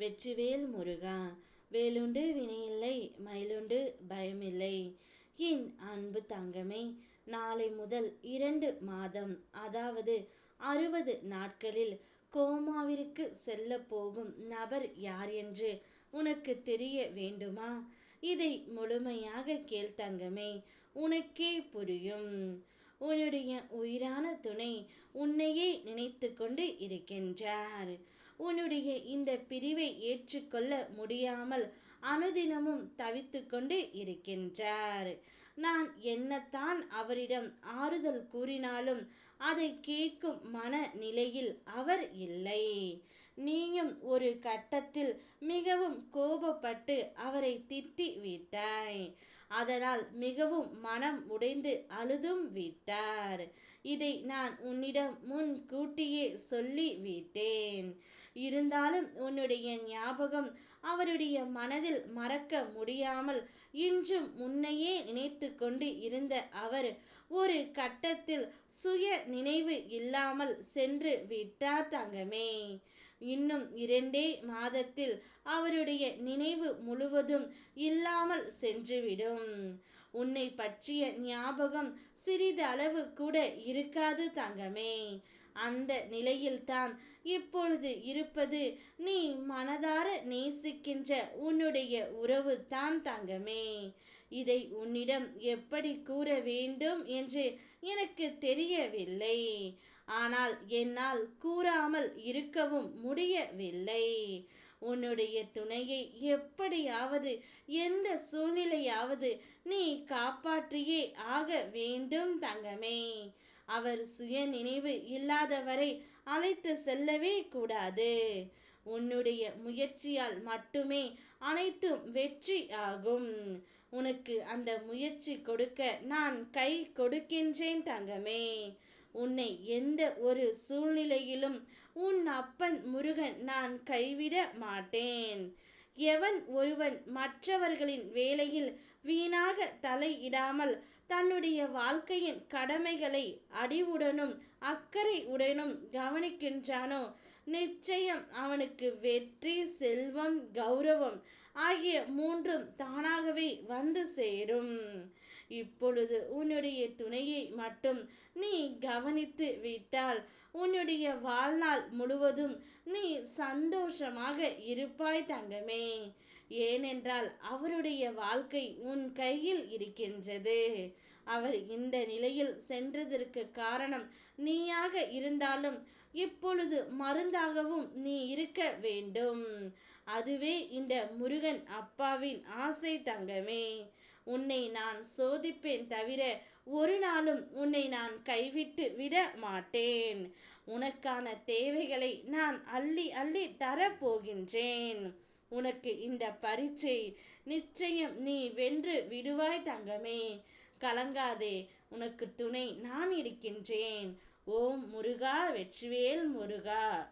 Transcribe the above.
வெற்றிவேல் முருகா வேலுண்டு வினையில்லை மயிலுண்டு பயமில்லை. என் அன்பு தங்கமே நாளை முதல் இரண்டு மாதம் அதாவது அறுபது நாட்களில் கோமாவிற்கு செல்ல போகும் நபர் யார் என்று உனக்கு தெரிய வேண்டுமா? இதை முழுமையாக கேள் தங்கமே உனக்கே புரியும். உன்னுடைய உயிரான துணை உன்னையே நினைத்து கொண்டு இருக்கின்றார். உன்னுடைய இந்த பிரிவை ஏற்றுக்கொள்ள முடியாமல் அனுதினமும் தவித்து கொண்டு இருக்கின்றார். நான் என்னத்தான் அவரிடம் ஆறுதல் கூறினாலும் அதை கேட்கும் மன நிலையில் அவர் இல்லை. நீயும் ஒரு கட்டத்தில் மிகவும் கோபப்பட்டு அவரை திட்டி விட்டாய். அதனால் மிகவும் மனம் உடைந்து அழுதும் விட்டார். இதை நான் உன்னிடம் முன் கூட்டியே சொல்லி விட்டேன். இருந்தாலும் உன்னுடைய ஞாபகம் அவருடைய மனதில் மறக்க முடியாமல் இன்றும் முன்னையே நினைத்து கொண்டு இருந்த அவர் ஒரு கட்டத்தில் சுய நினைவு இல்லாமல் சென்று விட்டார் தங்கமே. இன்னும் இரண்டே மாதத்தில் அவருடைய நினைவு முழுவதும் இல்லாமல் சென்றுவிடும். உன்னை பற்றிய ஞாபகம் சிறிதளவு கூட இருக்காது தங்கமே. அந்த நிலையில்தான் இப்பொழுது இருப்பது நீ மனதார நேசிக்கின்ற உன்னுடைய உறவு தான் தங்கமே. இதை உன்னிடம் எப்படி கூற வேண்டும் என்று எனக்கு தெரியவில்லை. ஆனால் என்னால் கூறாமல் இருக்கவும் முடியவில்லை. உன்னுடைய துணையை எப்படியாவது எந்த சூழ்நிலையாவது நீ காப்பாற்றியே ஆக வேண்டும் தங்கமே. அவர் சுய நினைவு இல்லாதவரை அழைத்து செல்லவே கூடாது. உன்னுடைய முயற்சியால் மட்டுமே அனைத்தும் வெற்றி ஆகும். உனக்கு அந்த முயற்சி கொடுக்க நான் கை கொடுக்கின்றேன் தங்கமே. உன்னை எந்த ஒரு சூழ்நிலையிலும் உன் அப்பன் முருகன் நான் கைவிட மாட்டேன். எவன் ஒருவன் மற்றவர்களின் வேலையில் வீணாக தலையிடாமல் தன்னுடைய வாழ்க்கையின் கடமைகளை அடிவுடனும் அக்கறை உடனும் கவனிக்கின்றானோ? நிச்சயம் அவனுக்கு வெற்றி செல்வம் கௌரவம் ஆகிய மூன்றும் தானாகவே வந்து சேரும். இப்பொழுது உன்னுடைய துணையை மட்டும் நீ கவனித்து விட்டால் உன்னுடைய வாழ்நாள் முழுவதும் நீ சந்தோஷமாக இருப்பாய் தங்கமே. ஏனென்றால் அவருடைய வாழ்க்கை உன் கையில் இருக்கின்றது. அவர் இந்த நிலையில் சென்றதற்கு காரணம் நீயாக இருந்தாலும் இப்பொழுது மருந்தாகவும் நீ இருக்க வேண்டும். அதுவே இந்த முருகன் அப்பாவின் ஆசை தங்கமே. உன்னை நான் சோதிப்பேன் தவிர ஒரு நாளும் உன்னை நான் கைவிட்டு விட மாட்டேன். உனக்கான தேவைகளை நான் அள்ளி அள்ளி தரப்போகின்றேன். உனக்கு இந்த பரீட்சை நிச்சயம் நீ வென்று விடுவாய் தங்கமே. கலங்காதே உனக்கு துணை நான் இருக்கின்றேன். ஓம் முருகா வெற்றிவேல் முருகா.